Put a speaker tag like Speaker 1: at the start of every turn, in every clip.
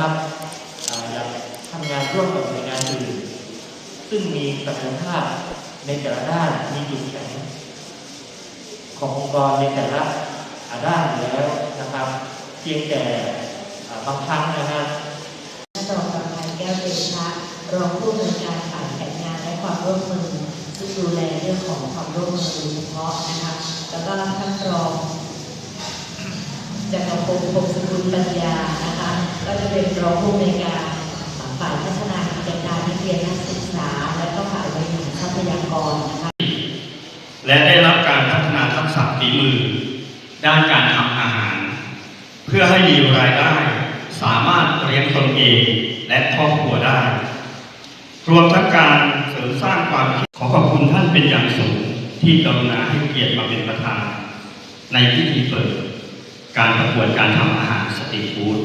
Speaker 1: นะครับอยากทำงานร่วมกับหน่วยงานอื่น ซึ่งมีศักยภาพในแต่ละด้านมีจุดแข็งขององค์กรในแต่ละด้านอยู่แล้วนะครับ เพียงแต่บางครั้งนะครับ
Speaker 2: ท่านรองประธานแก้วเดชะรองผู้อำนวยการฝ่ายแผนงานและความร่วมมือซึ่งดูแลเรื่องของความร่วมมือโดยเฉพาะนะคะแล้วก็ท่านรอง จักรพงศ์พงศกุลปัญญานะคะ ก็จะเป็นรองผู้อำนวยการฝ่ายพัฒนากิจการนักเรียนนักศึกษา และก็ฝ่ายบริหารทรัพยากรนะคะ
Speaker 3: และได้รับการพัฒนาทักษะฝีมือ ด้านการทำอาหาร เพื่อให้มีรายได้ สามารถเลี้ยงตนเองและครอบครัวได้ รวมทั้งการเสริมสร้างความคิดขอขอบคุณท่านเป็นอย่างสูงที่กรุณาให้เกียรติมาเป็นประธานในพิธีเปิด การประกวดการทำอาหารสตรีทฟู้ด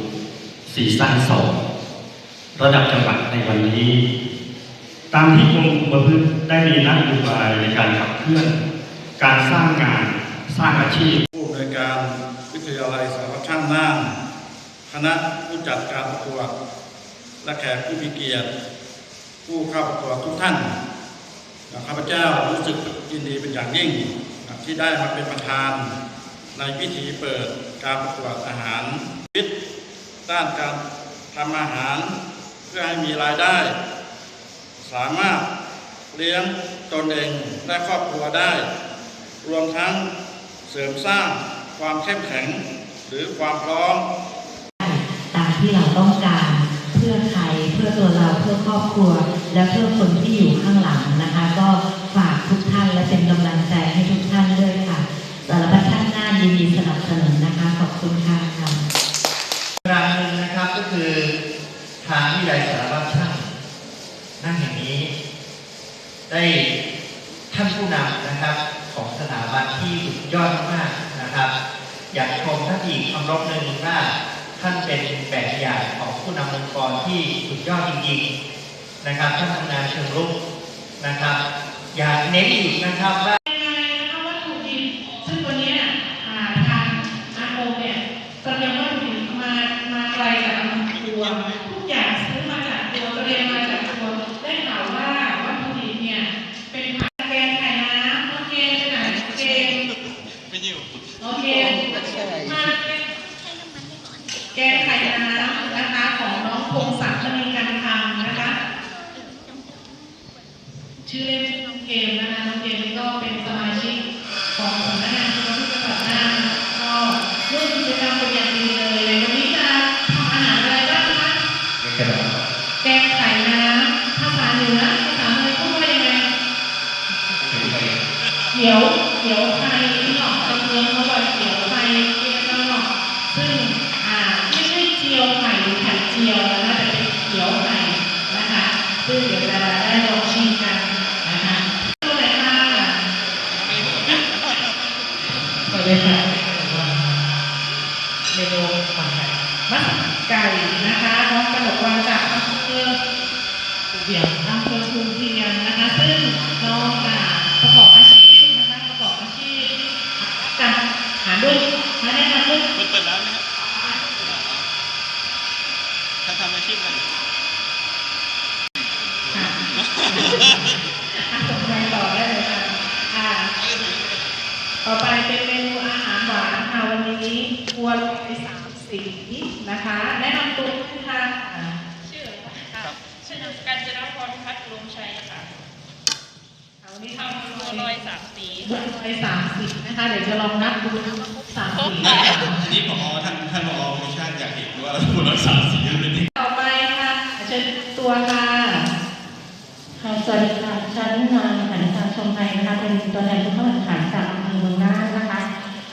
Speaker 3: ซีซั่นสองระดับจังหวัดในวันนี้ ตามที่กรมคุมประพฤติได้มีนโยบายในการขับเคลื่อน การสร้างงานสร้างอาชีพ
Speaker 4: ผู้อำนการวิทยาลัยสารช่างน่านคณะผู้จัดการประกวดและแขกผู้มีเกียรติ ผู้เข้าประกวดทุกท่านข้าพเจ้ารู้สึกยินดีเป็นอย่างยิ่งที่ได้มาเป็นประธานในพิธีเปิด การประกวดอาหารวิทย์ด้านการทำอาหารเพื่อให้มีรายได้ สามารถเลี้ยงตนเองและครอบครัวได้ รวมทั้งเสริมสร้างความเข้มแข็งหรือความพร้อม
Speaker 2: ตามที่เราต้องการเพื่อใครเพื่อตัวเราเพื่อครอบครัว และเพื่อคนที่อยู่ข้างหลังนะคะ ก็ฝากทุกท่านและเป็นกำลังใจให้ทุกท่านด้วยค่ะสารพัดท่านหน้ายินดีสนับสนุนนะคะ ขอบคุณค่ะ
Speaker 1: รางหนึ่งนะครับก็คือทางวิทยาลัยสารพัดช่างนั่นแห่งนี้ ได้ท่านผู้นำนะครับ ของสถาบันที่สุดยอด มากๆนะครับ อยากชมท่านอีกคำรบหนึ่งว่าท่านเป็นแบบอย่างของผู้นำองค์กรที่สุดยอดจริงๆนะครับท่านทำงานเชิงรุกนะครับ อยากเน้นอีกนะครับว่า
Speaker 5: เขียวเขียวไข่ที่หนอกตะเมืองเขาบอกเขียวไข่เกี๊ยวข้างนอกซึ่งอ่าไม่ใช่เจียวไข่หรือไข่เจียวนะคะแต่เป็นเขียวไข่นะคะซึ่งเดี๋ยวจะได้ลองชิมกันนะคะตัวไหนค่ะสวัสดีค่ะเมนูหมักไก่มัสไก่นะคะน้องกระดกวันจากอำเภอเบี่ยงอำเภอภูเพียงนะคะซึ่งน้องอะประกอบอาชีพนะคะประกอบอาชีพจัดหาด้วยมาแนะนำด้วย
Speaker 6: เปิดเปิดร้านไหมครับถ้าทำอาชีพอะไร
Speaker 5: ค่ะ อะส่งไปต่อได้เลยค่ะอ่าต่อไปเป็นเมนูอาหารหวานค่ะวันนี้ครัวลอยสามสีนะคะ แนะนำตัวด้วยค่ะอ่า
Speaker 7: ชื่อค่ะชื่อนางกัญจนพรพัฒน์ลงชัยค่ะ
Speaker 5: เอาวันนี้
Speaker 7: ทำ
Speaker 5: ทำ
Speaker 7: บัวลอยสามสี
Speaker 5: บัวลอยสามสีนะคะ เดี๋ยวจะลองนับดูนะว่าครบสามสี
Speaker 6: อันนี้ผอท่านท่านผอมิชาติอยากเห็นว่าคุณรักษาสีเป็นยังไง
Speaker 5: ต่อไปค่ะเชิญตัวค่ะ
Speaker 8: ค่ะส วัสดีค่ะฉันนางหันชาชมไทยนะคะ เป็นตัวแทนผู้เข้าแข่งขันจากอำเภอเมืองน่านนะคะ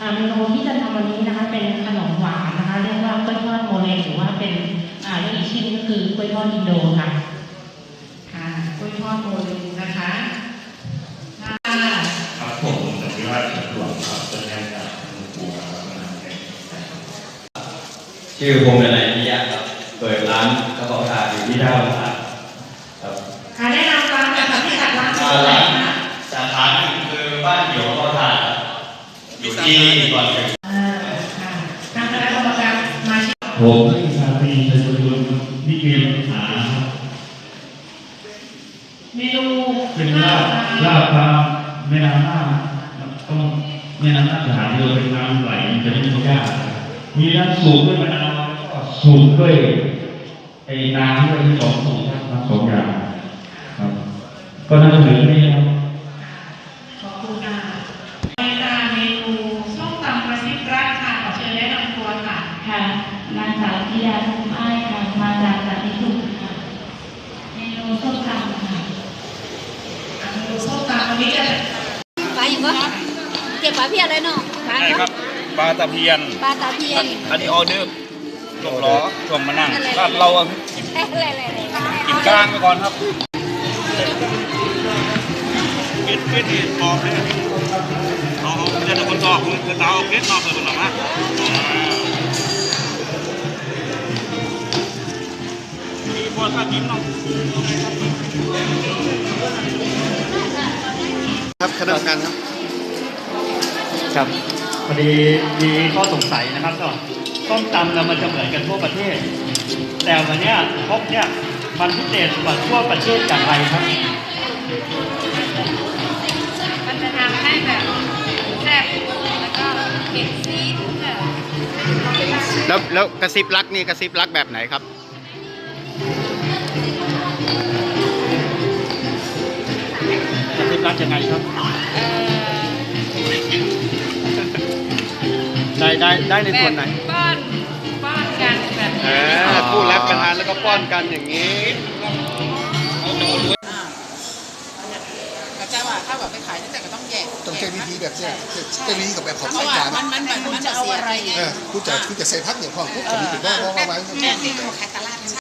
Speaker 8: อ่าเมนูที่จะทำวันนี้นะคะ เป็นขนมหวานนะคะ เรียกว่ากล้วยทอดโมเลนหรือว่าเป็นอ่าเรียกอีกชื่อนึงก็คือกล้วยทอดอินโดค่ะ
Speaker 5: ค่ะกล้วยทอดโมเลนนะคะค่ะ
Speaker 3: ครับผมสันติราชสะดวกครับตัวแทนจากหลวงปู่ครับมานานแก่
Speaker 9: ชื่อพงษ์ดนัยนิยะครับเปิดร้านกระเพาะถาดอยู่ที่ท่าวังครับครับ
Speaker 5: ค่ะแนะนำร้านนะคะที่ จัดร้านที่
Speaker 9: อ่า
Speaker 5: น
Speaker 9: ร้าน
Speaker 5: คะ
Speaker 9: สาขาหนึ่งคือบ้านเขียวกระเพาะถารอยู่ที่ก่อนถึง
Speaker 5: อ่าค่ะทางคณะกรรมการมาชิก
Speaker 10: ผมที่ชาตรีชัยบุญที่เรียนหา
Speaker 5: เมนู
Speaker 10: เป็นลาบลาบปลาแม่น้ำน่าต้องแม่น้ำน่าจะหาเรือเป็นน้ำไหลจะไม่มีหญ้ามีน้ำสูบด้วยมะนาวก็สูบด้วยไอ้น้ำด้วยที่สองสูบทั้งสองอย่าง ก็น่าจะเหลือนี่ครับ
Speaker 5: ขอบคุณค่ะในตาเมนูส้มตำกระซิบรักค่ะขอเชิญแนะนำตัวค่ะ
Speaker 11: ค่ะนางสาวธิดาทุ่มอ้ายค่ะ มาจากสันติสุขค่ะ เมนูส้มตำค่ะ
Speaker 5: อะเมนูส้มตำวันนี้จะ
Speaker 7: ปลาอย่างวะเก็บปลาเพียอะไรเนาะปลา
Speaker 6: ใช่ครับปลาตะเพียน
Speaker 7: ปลาตาเพียน
Speaker 6: อันนี้ออเดอร์ลงล้อชมมานั่งถ้าเราเอา
Speaker 7: เอ๊ะอะไรอะไรอะไร
Speaker 6: กินกลางไปก่อนครับ กินกินกินออกเลยเอาเอาเดี๋ยวคนตอกคุณจะเอาเกล็ดนอเลยคุณหรอฮะมีพอถ้ากินเนาะ
Speaker 3: ครับคณะกรรมการครับครับพอดีมีข้อสงสัยนะครับก็ส้มตำเนี่ยมันจะเหมือนกันทั่วประเทศ แต่วันนี้พบเนี่ยมันพิเศษกว่าทั่วประเทศอย่างไรครั
Speaker 7: บ
Speaker 9: แล้วแล้วกระซิบรักนี่กระซิบรักแบบไหนครับ
Speaker 3: จะเป็นรักยังไงครับ ได้ได้ได้ในส่วนไหน
Speaker 7: ป้อนป้อนกันแบบ
Speaker 9: เออคู่รักกันทานแล้วก็ป้อนกันอย่างนี้
Speaker 12: ก็จะว่าถ้า แบบไปขายนี่แต่ก็ต้องแยก
Speaker 13: ต้องใช้วิธีแบบเนี้ยใช้วิธีกับแบบของ
Speaker 12: เพ
Speaker 13: ไส้
Speaker 12: ราะว่า
Speaker 13: จาน
Speaker 12: มันมันมันมันจะเอาอะไรไง
Speaker 13: เออคุณจะคุณจะใส่พักอย่างของคุณจะมีถึงว่าว่าว่าไว้
Speaker 12: แม่ที่เขาขายตลาด